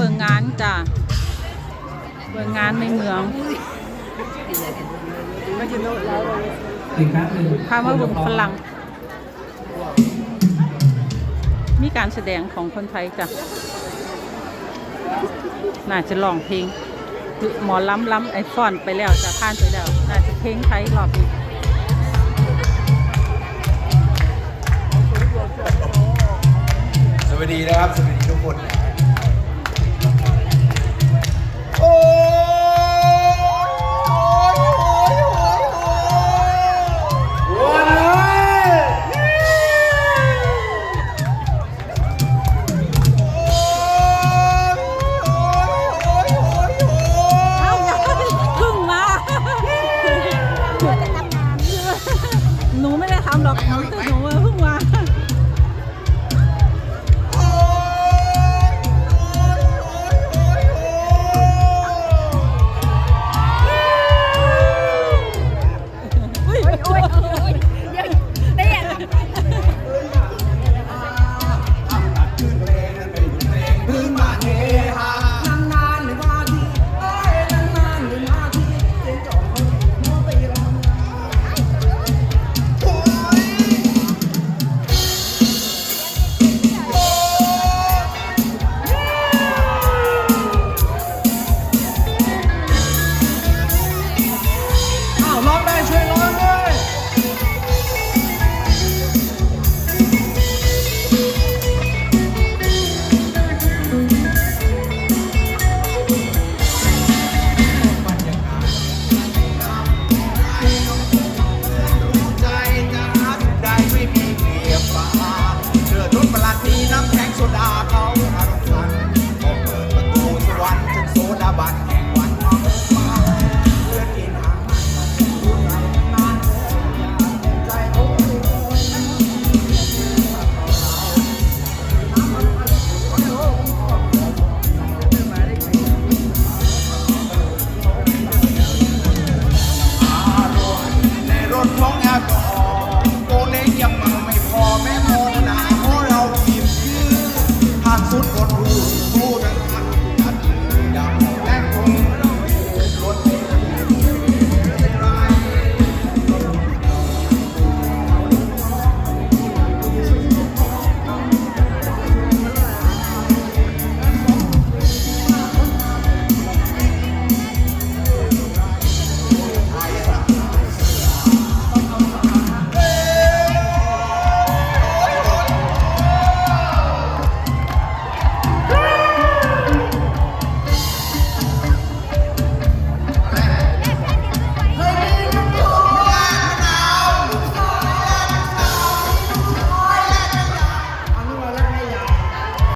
เบิ่งงานจ้ะเบิ่งงานในเมืองคำว่พามาบุ่งฝรั่ง มีการแสดงของคนไทยจ้ะ น่าจะลองเพลงหอมอล้ำล้ำไอฟอนไปแล้วจะผ่านไปแล้ว น่าจะเพลงไทยรอบอีกสวัสดีนะครับ สวัสดีทุกคนนะ